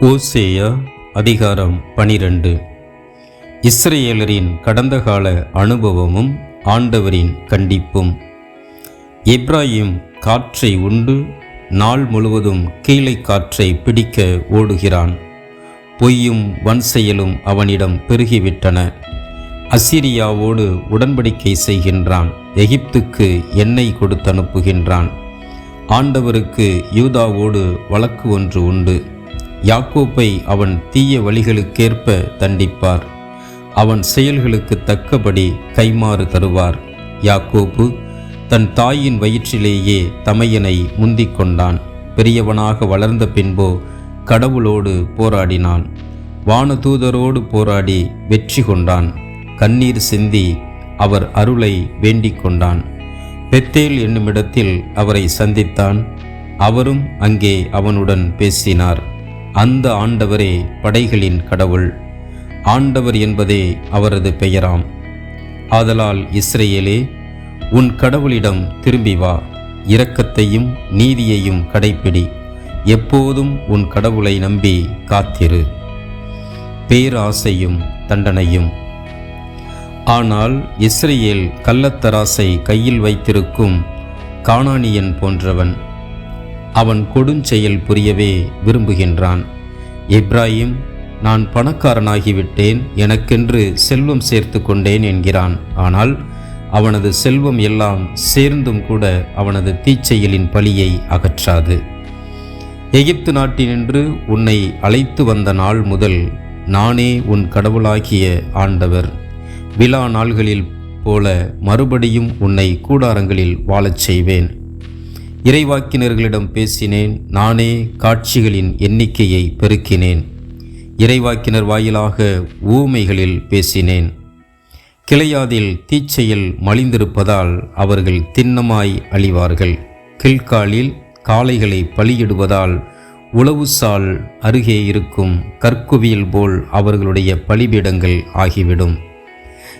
ஓசேயா அதிகாரம் பனிரெண்டு. இஸ்ரேலரின் கடந்த கால அனுபவமும் ஆண்டவரின் கண்டிப்பும். இப்ராஹிம் காற்றை உண்டு நாள் முழுவதும் கீழே காற்றை பிடிக்க ஓடுகிறான். பொய்யும் வன் செயலும் அவனிடம் பெருகிவிட்டன. அசிரியாவோடு உடன்படிக்கை செய்கின்றான் எகிப்துக்கு எண்ணெய் கொடுத்து அனுப்புகின்றான் ஆண்டவருக்கு யூதாவோடு வழக்கு ஒன்று உண்டு. யாக்கோப்பை அவன் தீய வழிகளுக்கேற்ப தண்டிப்பார். அவன் செயல்களுக்கு தக்கபடி கைமாறு தருவார். யாக்கோப்பு தன் தாயின் வயிற்றிலேயே தமையனை முந்திக் கொண்டான். பெரியவனாக வளர்ந்த பின்போ கடவுளோடு போராடினான். வானதூதரோடு போராடி வெற்றி கொண்டான். கண்ணீர் சிந்தி அவர் அருளை வேண்டிக் கொண்டான். பெத்தேல் என்னுமிடத்தில் அவரை சந்தித்தான். அவரும் அங்கே அவனுடன் பேசினார். அந்த ஆண்டவரே படைகளின் கடவுள். ஆண்டவர் என்பதே அவரது பெயராம். ஆதலால் இஸ்ரேலே உன் கடவுளிடம் திரும்பி வா. இரக்கத்தையும் நீதியையும் கடைப்பிடி. எப்போதும் உன் கடவுளை நம்பி காத்திரு. பேராசையும் தண்டனையும். ஆனால் இஸ்ரேல் கள்ளத்தராசை கையில் வைத்திருக்கும் காணானியன் போன்றவன் அவன் கொடுஞ்செயல் புரியவே விரும்புகின்றான். இப்ராஹிம் நான் பணக்காரனாகிவிட்டேன். எனக்கென்று செல்வம் சேர்த்து கொண்டேன் என்கிறான். ஆனால் அவனது செல்வம் எல்லாம் சேர்ந்தும் கூட அவனது தீச்செயலின் பழியை அகற்றாது. எகிப்து நாட்டினின்று உன்னை அழைத்து வந்த நாள் முதல் நானே உன் கடவுளாகிய ஆண்டவர். விழா நாள்களில் போல மறுபடியும் உன்னை கூடாரங்களில் வாழச் செய்வேன். இறைவாக்கினர்களிடம் பேசினேன் நானே காட்சிகளின் எண்ணிக்கையை பெருக்கினேன். இறைவாக்கினர் வாயிலாக ஊமைகளில் பேசினேன். கிளையாதில் தீச்செயல் மலிந்திருப்பதால் அவர்கள் திண்ணமாய் அழிவார்கள். கில்காலில் காளைகளை பலியிடுவதால் உளவுசால் அருகே இருக்கும் கற்குவியல் போல் அவர்களுடைய பலிபீடங்கள் ஆகிவிடும்.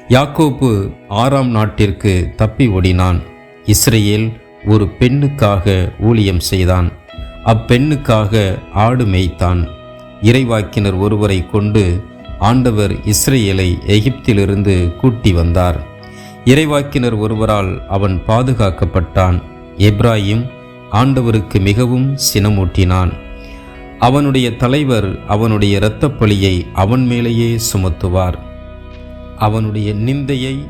யாக்கோப்பு ஆறாம் நாட்டிற்கு தப்பி ஓடினான். இஸ்ரேல் ஒரு பெண்ணுக்காக ஊழியம் செய்தான். அப்பெண்ணுக்காக ஆடு மேய்த்தான். இறைவாக்கினர் ஒருவரை கொண்டு ஆண்டவர் இஸ்ரேலை எகிப்திலிருந்து கூட்டி வந்தார். இறைவாக்கினர் ஒருவரால் அவன் பாதுகாக்கப்பட்டான். எப்ராஹிம் ஆண்டவருக்கு மிகவும் சினமூட்டினான். அவனுடைய தலைவர் அவனுடைய இரத்தப்பழியை அவன் மேலேயே சுமத்துவார். அவனுடைய நிந்தையை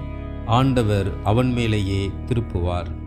ஆண்டவர் அவன் மேலேயே திருப்புவார்.